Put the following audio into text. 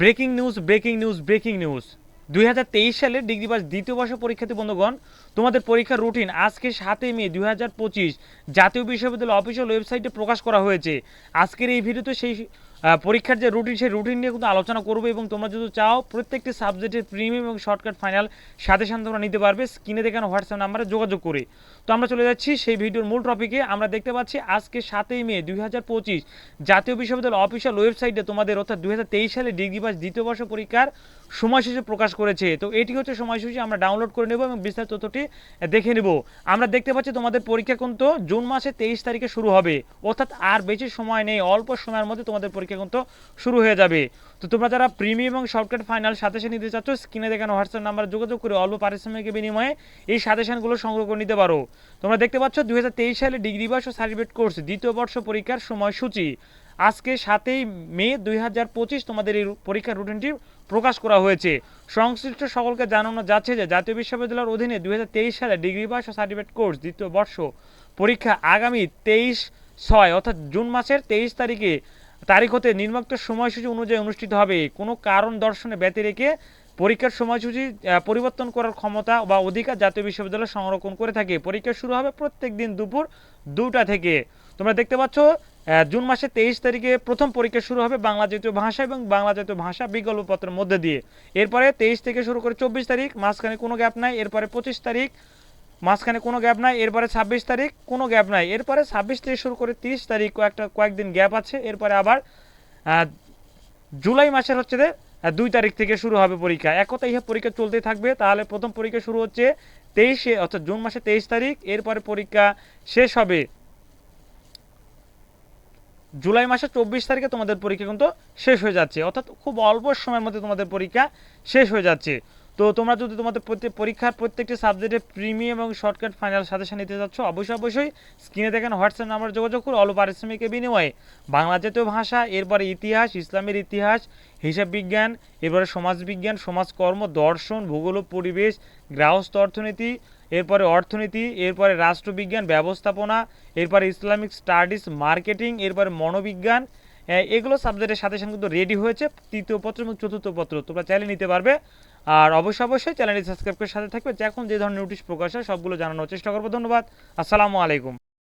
Breaking news breaking news breaking news. দুই হাজার তেইশ সালে ডিগ্রি পাস দ্বিতীয় বর্ষ পরীক্ষার্থী বন্ধুগণ, তোমাদের পরীক্ষার রুটিন আজকে সাতই মে দুই হাজার পঁচিশ। জাতীয় বিশ্ববিদ্যালয় অফিসিয়াল ওয়েবসাইটে প্রকাশ করা হয়েছে। আজকের এই ভিডিওতে সেই পরীক্ষার যে রুটিন সেই রুটিন নিয়ে কিন্তু আলোচনা করব এবং তোমরা যদি চাও, প্রত্যেকটি সাবজেক্টের প্রিমিয়াম এবং শর্টকাট ফাইনাল সাথে সাথে তোমরা নিতে পারবে। স্ক্রিনে দেখানো হোয়াটসঅ্যাপ নাম্বারে যোগাযোগ করে। তো আমরা চলে যাচ্ছি সেই ভিডিওর মূল টপিকে আমরা দেখতে পাচ্ছি আজকে সাতই মে দুই হাজার পঁচিশ, জাতীয় বিশ্ববিদ্যালয় অফিসিয়াল ওয়েবসাইটে তোমাদের অর্থাৎ দুই হাজার তেইশ সালে ডিগ্রি পাস দ্বিতীয় বর্ষ পরীক্ষার সময়সূচি প্রকাশ করেছে। তো এটি হচ্ছে সময়সূচি, আমরা ডাউনলোড করে নেব এবং বিস্তারিত তথ্যটি দেখে নেব। আমরা দেখতে পাচ্ছি তোমাদের পরীক্ষা কিন্তু জুন মাসে তেইশ তারিখে শুরু হবে। অর্থাৎ আর বেশি সময় নেই, অল্প সময়ের মধ্যে তোমাদের পরীক্ষা কিন্তু শুরু হয়ে যাবে। তো তোমরা যারা প্রিমিয়াম এবং শর্টকাট ফাইনাল সাজেশন নিতে চাচ্ছ স্ক্রিনে দেখানো হোয়াটসঅ্যাপ নাম্বারে যোগাযোগ করে অল্প পারিশ্রমিকের বিনিময়ে এই সাজেশনগুলো সংগ্রহ করে নিতে পারো। তোমরা দেখতে পাচ্ছ দুই সালে ডিগ্রি বাস ও সার্টিফিকেট কোর্স, দ্বিতীয় বর্ষ পরীক্ষার সময়সূচি। আজকে সাতই মে দুই হাজার পঁচিশ তোমাদের এই পরীক্ষার রুটিনটি প্রকাশ করা হয়েছে। সংশ্লিষ্ট সকলকে জানানো যাচ্ছে যে জাতীয় বিশ্ববিদ্যালয়ের অধীনে দুই হাজার তেইশ সালে ডিগ্রি পাস ও সার্টিফিকেট কোর্স, দ্বিতীয় বর্ষ পরীক্ষা আগামী তেইশ ছয় অর্থাৎ জুন মাসের তেইশ তারিখে তারিখ হতে নির্মাক্ত সময়সূচি অনুযায়ী অনুষ্ঠিত হবে। কোনো কারণ দর্শনে ব্যতি রেখে পরীক্ষার সময়সূচি পরিবর্তন করার ক্ষমতা বা অধিকার জাতীয় বিশ্ববিদ্যালয় সংরক্ষণ করে থাকে। পরীক্ষা শুরু হবে প্রত্যেক দিন দুপুর দুটা থেকে। তোমরা দেখতে পাচ্ছ জুন মাসের তেইশ তারিখে প্রথম পরীক্ষা শুরু হবে বাংলা জাতীয় ভাষা এবং বাংলা জাতীয় ভাষা বিকল্পপত্রের মধ্যে দিয়ে। এরপরে তেইশ থেকে শুরু করে চব্বিশ তারিখ, মাঝখানে কোনো গ্যাপ নাই। এরপরে পঁচিশ তারিখ মাঝখানে কোনো গ্যাপ নাই, এরপরে ছাব্বিশ তারিখ কোনো গ্যাপ নাই। এরপরে ছাব্বিশ থেকে শুরু করে তিরিশ তারিখ কয়েকটা কয়েকদিন গ্যাপ আছে, এরপরে আবার জুলাই মাসের হচ্ছে যে দুই তারিখ থেকে শুরু হবে পরীক্ষা। এক কথা ইহা পরীক্ষা চলতেই থাকবে। তাহলে প্রথম পরীক্ষা শুরু হচ্ছে তেইশে, অর্থাৎ জুন মাসে তেইশ তারিখ, এরপরে পরীক্ষা শেষ হবে জুলাই মাসের চব্বিশ তারিখে তোমাদের পরীক্ষা কিন্তু শেষ হয়ে যাচ্ছে। অর্থাৎ খুব অল্প সময়ের মধ্যে তোমাদের পরীক্ষা শেষ হয়ে যাচ্ছে। তো তোমরা যদি তোমাদের প্রত্যেক পরীক্ষার প্রত্যেকটি সাবজেক্টে প্রিমিয়াম এবং শর্টকাট ফাইনাল সাজেশন নিতে চাচ্ছ অবশ্যই অবশ্যই স্ক্রিনে দেখেন হোয়াটসঅ্যাপ নাম্বার যোগাযোগ করে অল্প পারিশ্রমিকের বিনিময়ে বাংলা জাতীয় ভাষা, এরপরে ইতিহাস, ইসলামের ইতিহাস, হিসাব বিজ্ঞান, এরপরে সমাজবিজ্ঞান সমাজকর্ম দর্শন, ভূগোল পরিবেশ, গৃহস্থ অর্থনীতি, এরপরে অর্থনীতি, এরপরে রাষ্ট্রবিজ্ঞান, ব্যবস্থাপনা, এরপরে ইসলামিক স্টাডিজ, মার্কেটিং, এরপরে মনোবিজ্ঞান এগুলো সাবজেক্টের সাথে সাথে কিন্তু রেডি হয়েছে। তৃতীয় পত্র এবং চতুর্থ পত্র তোমরা চাইলে নিতে পারবে। আর অবশ্যই অবশ্যই চ্যানেলটি সাবস্ক্রাইব করে সাথে থাকবে। এখন যে ধরনের নোটিশ প্রকাশ হয়, সবগুলো জানানোর চেষ্টা করব। ধন্যবাদ। আসসালামু আলাইকুম।